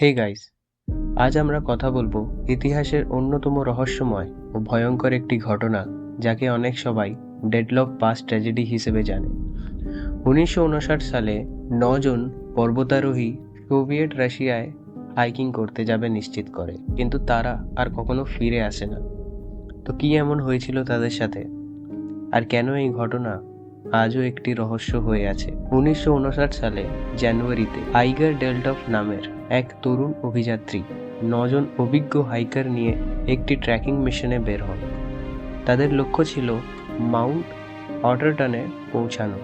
Hey guys আজ আমরা কথা বলব ইতিহাসের অন্যতম রহস্যময় ও ভয়ঙ্কর একটি ঘটনা যাকে অনেক সবাই ডেডলক পাস ট্র্যাজেডি হিসেবে জানে। উনিশশো উনষাট সালে নজন পর্বতারোহী সোভিয়েট রাশিয়ায় হাইকিং করতে যাবে নিশ্চিত করে, কিন্তু তারা আর কখনো ফিরে আসে না। তো কি এমন হয়েছিল তাদের সাথে? আর কেন এই ঘটনা আজও একটি রহস্য হয়ে আছে। উনিশশো উনষাট সালে জানুয়ারিতে আইগার ডেল্টফ নামের এক তরুণ অভিযাত্রী নজন অভিজ্ঞ হাইকার নিয়ে একটি ট্রেকিং মিশনে বের হন। তাদের লক্ষ্য ছিল মাউন্ট অটারটনে পৌঁছানো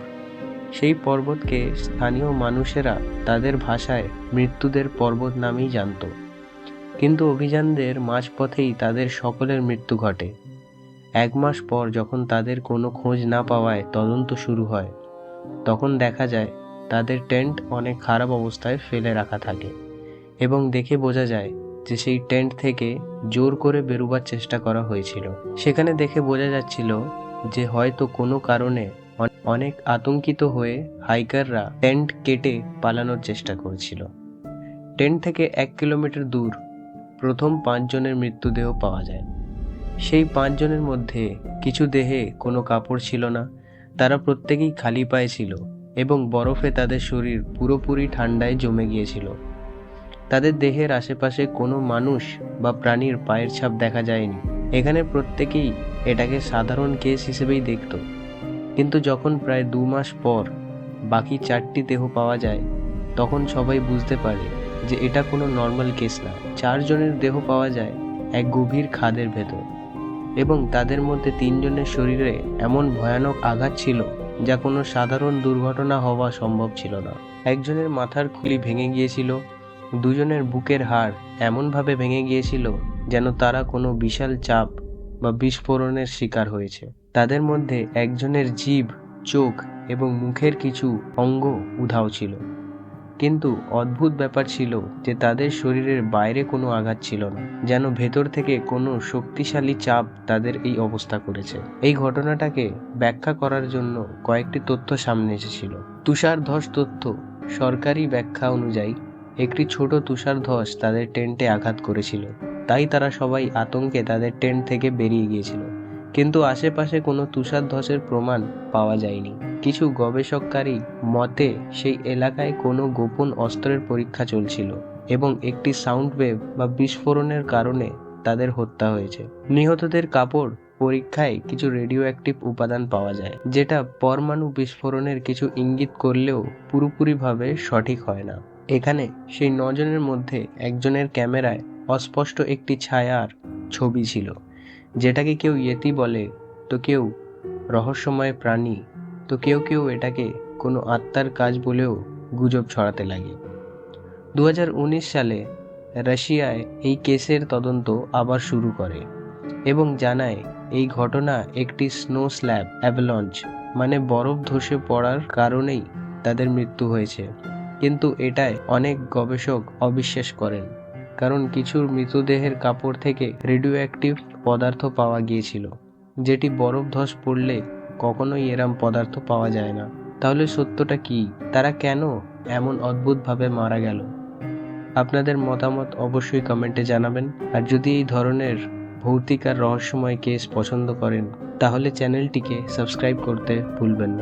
সেই পর্বতকে স্থানীয় মানুষেরা তাদের ভাষায় মৃত্যুদের পর্বত নামেই জানত। কিন্তু অভিযানদের মাঝপথেই তাদের সকলের মৃত্যু ঘটে। এক মাস পর যখন তাদের কোনো খোঁজ না পাওয়ায় তদন্ত শুরু হয়, তখন দেখা যায় তাদের টেন্ট অনেক খারাপ অবস্থায় ফেলে রাখা থাকে এবং দেখে বোঝা যায় যে সেই টেন্ট থেকে জোর করে বেরোবার চেষ্টা করা হয়েছিল। সেখানে দেখে বোঝা যাচ্ছিল যে হয়তো কোনো কারণে অনেক আতঙ্কিত হয়ে হাইকাররা টেন্ট কেটে পালানোর চেষ্টা করছিল। টেন্ট থেকে এক কিলোমিটার দূর প্রথম পাঁচজনের মৃত্যুদেহ পাওয়া যায়। সেই পাঁচজনের মধ্যে কিছু দেহে কোনো কাপড় ছিল না, তারা প্রত্যেকেই খালি পায়ে ছিল এবং বরফে তাদের শরীর পুরোপুরি ঠান্ডায় জমে গিয়েছিল। তাদের দেহের আশেপাশে কোনো মানুষ বা প্রাণীর পায়ের ছাপ দেখা যায়নি। এখানে প্রত্যেকেই এটাকে সাধারণ কেস হিসেবেই দেখত। কিন্তু যখন প্রায় দু মাস পর বাকি চারটি দেহ পাওয়া যায়, তখন সবাই বুঝতে পারে যে এটা কোনো নর্মাল কেস না। চারজনের দেহ পাওয়া যায় এক গভীর খাদের ভেতর। এবং তাদের মধ্যে তিনজনের শরীরে এমন ভয়ানক আঘাত ছিল যা কোনো সাধারণ দুর্ঘটনা হওয়া সম্ভব ছিল না। একজনের মাথার খুলি ভেঙে গিয়েছিল, দুজনের বুকের হাড় এমনভাবে ভেঙে গিয়েছিল যেন তারা কোনো বিশাল চাপ বা বিস্ফোরণের শিকার হয়েছে। তাদের মধ্যে একজনের জীব চোখ এবং মুখের কিছু অঙ্গ উধাও ছিল। কিন্তু অদ্ভুত ব্যাপার ছিল যে তাদের শরীরের বাইরে কোনো আঘাত ছিল না, যেন ভেতর থেকে কোনো শক্তিশালী চাপ তাদের এই অবস্থা করেছে। এই ঘটনাটাকে ব্যাখ্যা করার জন্য কয়েকটি তথ্য সামনে এসেছিল। তুষার ধস তথ্য সরকারি ব্যাখ্যা অনুযায়ী, একটি ছোট তুষার ধস তাদের টেন্টে আঘাত করেছিল। তাই তারা সবাই আতঙ্কে তাদের টেন্ট থেকে বেরিয়ে গিয়েছিল। কিন্তু আশেপাশে কোনো তুষার ধসের প্রমাণ পাওয়া যায়নি। কিছু গবেষককারী মতে, সেই এলাকায় কোনো গোপন অস্ত্রের পরীক্ষা চলছিল এবং একটি সাউন্ড ওয়েভ বা বিস্ফোরণের কারণে তাদের হত্যা হয়েছে। নিহতদের কাপড় পরীক্ষায় কিছু রেডিও অ্যাক্টিভ উপাদান পাওয়া যায়, যেটা পরমাণু বিস্ফোরণের কিছু ইঙ্গিত করলেও পুরোপুরিভাবে সঠিক হয় না। এখানে সেই নজনের মধ্যে একজনের ক্যামেরায় অস্পষ্ট একটি ছায়ার ছবি ছিল। যেটাকে কেউ ইয়েতি বলে, তো কেউ রহস্যময় প্রাণী, তো কেউ কেউ এটাকে কোনো আত্মার কাজ বলেও গুজব ছড়াতে লাগে। দু হাজার উনিশ সালে রাশিয়ায় এই কেসের তদন্ত আবার শুরু করে এবং জানায়, এই ঘটনা একটি স্নো স্ল্যাব অ্যাভলঞ্চ মানে বরফ ধসে পড়ার কারণেই তাদের মৃত্যু হয়েছে। কিন্তু এটায় অনেক গবেষক অবিশ্বাস করেন। কারণ কিছু মৃতদেহের কাপড় থেকে রেডিও অ্যাক্টিভ পদার্থ পাওয়া গিয়েছিল। যেটি বরফ ধস পড়লে কখনোই এরম পদার্থ পাওয়া যায় না। তাহলে সত্যটা কি? তারা কেন এমন অদ্ভুতভাবে মারা গেল? আপনাদের মতামত অবশ্যই কমেন্টে জানাবেন। আর যদি এই ধরনের ভৌতিক আর রহস্যময় কেস পছন্দ করেন, তাহলে চ্যানেলটিকে সাবস্ক্রাইব করতে ভুলবেন না।